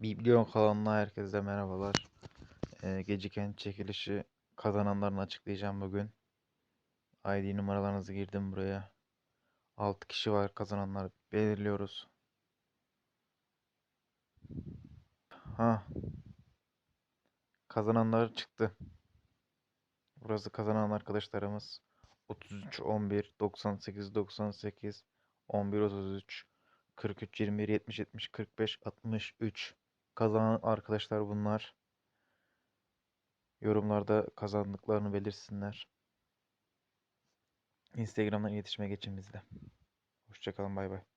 Biblio kanalına herkese merhabalar. Ee, geciken çekilişi kazananlarını açıklayacağım bugün. ID numaralarınızı girdim buraya. 6 kişi var kazananlar belirliyoruz. Ha. Kazananlar çıktı. Burası kazanan arkadaşlarımız 33 11 98 98 11 33 43 21 70 70 45 63 kazanan arkadaşlar bunlar. Yorumlarda kazandıklarını belirsinler. Instagram'dan iletişime geçin bizle. Hoşçakalın bay bay.